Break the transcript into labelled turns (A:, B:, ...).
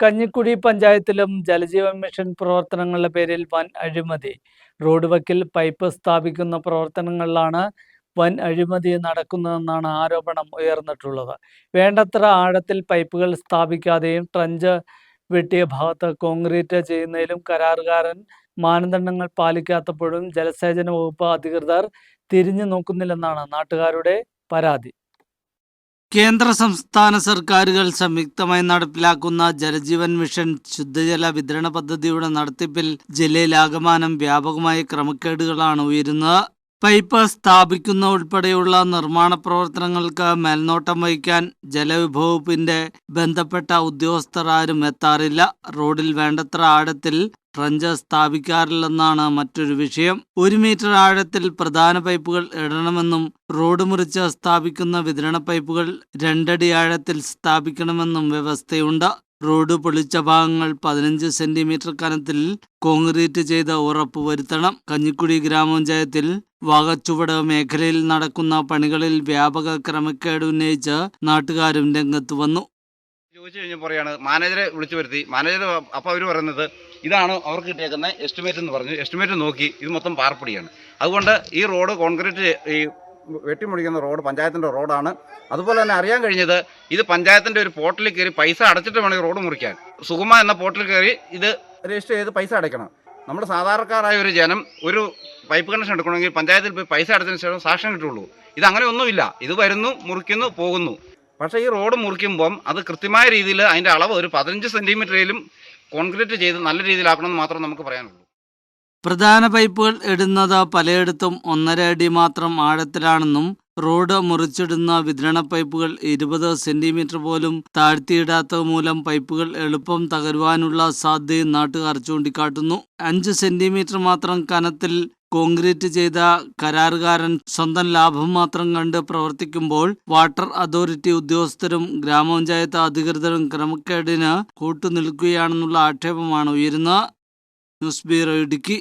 A: കഞ്ഞിക്കുഴി പഞ്ചായത്തിലും ജലജീവൻ മിഷൻ പ്രവർത്തനങ്ങളുടെ പേരിൽ വൻ അഴിമതി. റോഡ് വക്കിൽ പൈപ്പ് സ്ഥാപിക്കുന്ന പ്രവർത്തനങ്ങളിലാണ് വൻ അഴിമതി നടക്കുന്നതെന്നാണ് ആരോപണം ഉയർന്നിട്ടുള്ളത്. വേണ്ടത്ര ആഴത്തിൽ പൈപ്പുകൾ സ്ഥാപിക്കാതെയും ട്രഞ്ച് വെട്ടിയ ഭാഗത്ത് കോൺക്രീറ്റ് ചെയ്യുന്നതിലും കരാറുകാരൻ മാനദണ്ഡങ്ങൾ പാലിക്കാത്തപ്പോഴും ജലസേചന വകുപ്പ് അധികൃതർ തിരിഞ്ഞു നോക്കുന്നില്ലെന്നാണ് നാട്ടുകാരുടെ പരാതി.
B: കേന്ദ്ര സംസ്ഥാന സർക്കാരുകൾ സംയുക്തമായി നടപ്പിലാക്കുന്ന ജലജീവൻ മിഷൻ ശുദ്ധജല വിതരണ പദ്ധതിയുടെ നടത്തിപ്പിൽ ജില്ലയിലാകമാനം വ്യാപകമായ ക്രമക്കേടുകളാണ് ഉയരുന്നത്. പൈപ്പ് സ്ഥാപിക്കുന്ന ഉൾപ്പെടെയുള്ള നിർമ്മാണ പ്രവർത്തനങ്ങൾക്ക് മേൽനോട്ടം വഹിക്കാൻ ജലവിഭവപ്പിന്റെ ബന്ധപ്പെട്ട ഉദ്യോഗസ്ഥർ ആരും എത്താറില്ല. റോഡിൽ വേണ്ടത്ര ആഴത്തിൽ ട്രഞ്ച് സ്ഥാപിക്കാറില്ലെന്നാണ് മറ്റൊരു വിഷയം. ഒരു മീറ്റർ ആഴത്തിൽ പ്രധാന പൈപ്പുകൾ ഇടണമെന്നും റോഡ് മുറിച്ച് സ്ഥാപിക്കുന്ന വിതരണ പൈപ്പുകൾ രണ്ടടി ആഴത്തിൽ സ്ഥാപിക്കണമെന്നും വ്യവസ്ഥയുണ്ട്. റോഡ് പൊളിച്ച ഭാഗങ്ങൾ പതിനഞ്ച് സെന്റിമീറ്റർ കനത്തിൽ കോൺക്രീറ്റ് ചെയ്ത് ഉറപ്പ് വരുത്തണം കഞ്ഞിക്കുടി ഗ്രാമപഞ്ചായത്തിൽ വാകച്ചുവട് മേഖലയിൽ നടക്കുന്ന പണികളിൽ വ്യാപക ക്രമക്കേട് ഉന്നയിച്ച് നാട്ടുകാരും രംഗത്ത് വന്നു.
C: ചോദിച്ചു കഴിഞ്ഞാൽ പറയാണ് മാനേജറെ വിളിച്ചു വരുത്തി. മാനേജർ അപ്പോൾ അവർ പറയുന്നത് ഇതാണ് അവർക്ക് കിട്ടിയേക്കുന്ന എസ്റ്റിമേറ്റ് എന്ന് പറഞ്ഞു. എസ്റ്റിമേറ്റ് നോക്കി ഇത് മൊത്തം പാർപ്പിടിയാണ്. അതുകൊണ്ട് ഈ റോഡ് കോൺക്രീറ്റ് ഈ വെട്ടിമുടിക്കുന്ന റോഡ് പഞ്ചായത്തിന്റെ റോഡാണ്. അതുപോലെ തന്നെ അറിയാൻ കഴിഞ്ഞത് ഇത് പഞ്ചായത്തിന്റെ ഒരു പോർട്ടലിൽ കയറി പൈസ അടച്ചിട്ട് വേണം റോഡ് മുറിക്കാൻ. സുഗമ എന്ന പോർട്ടലിൽ കയറി ഇത് രജിസ്റ്റർ ചെയ്ത് പൈസ അടയ്ക്കണം. നമ്മുടെ സാധാരണക്കാരായ ഒരു ജനം ഒരു പൈപ്പ് കണക്ഷൻ എടുക്കണമെങ്കിൽ പഞ്ചായത്തിൽ പോയി പൈസ അടച്ചതിന് ശേഷം സാക്ഷ്യം കിട്ടുള്ളൂ. ഇത് അങ്ങനെ ഒന്നുമില്ല. ഇത് വരുന്നു മുറിക്കുന്നു പോകുന്നു. പക്ഷേ ഈ റോഡ് മുറിക്കുമ്പം അത് കൃത്യമായ രീതിയിൽ അതിന്റെ അളവ് ഒരു പതിനഞ്ച് സെന്റിമീറ്ററിലും കോൺക്രീറ്റ് ചെയ്ത് നല്ല രീതിയിലാക്കണമെന്ന് മാത്രം നമുക്ക് പറയാനുള്ളൂ.
B: പ്രധാന പൈപ്പുകൾ ഇടുന്നത് പലയിടത്തും ഒന്നര അടി മാത്രം ആഴത്തിലാണെന്നും റോഡ് മുറിച്ചിടുന്ന വിതരണ പൈപ്പുകൾ ഇരുപത് സെന്റിമീറ്റർ പോലും താഴ്ത്തിയിടാത്ത മൂലം പൈപ്പുകൾ എളുപ്പം തകരുവാനുള്ള സാധ്യത നാട്ടുകാർ ചൂണ്ടിക്കാട്ടുന്നു. അഞ്ച് സെന്റിമീറ്റർ മാത്രം കനത്തിൽ കോൺക്രീറ്റ് ചെയ്ത കരാറുകാരൻ സ്വന്തം ലാഭം മാത്രം കണ്ട് പ്രവർത്തിക്കുമ്പോൾ വാട്ടർ അതോറിറ്റി ഉദ്യോഗസ്ഥരും ഗ്രാമപഞ്ചായത്ത് അധികൃതരും ക്രമക്കേടിന് കൂട്ടുനിൽക്കുകയാണെന്നുള്ള ആക്ഷേപമാണ് ഉയരുന്നത് ന്യൂസ് ബ്യൂറോ ഇടുക്കി.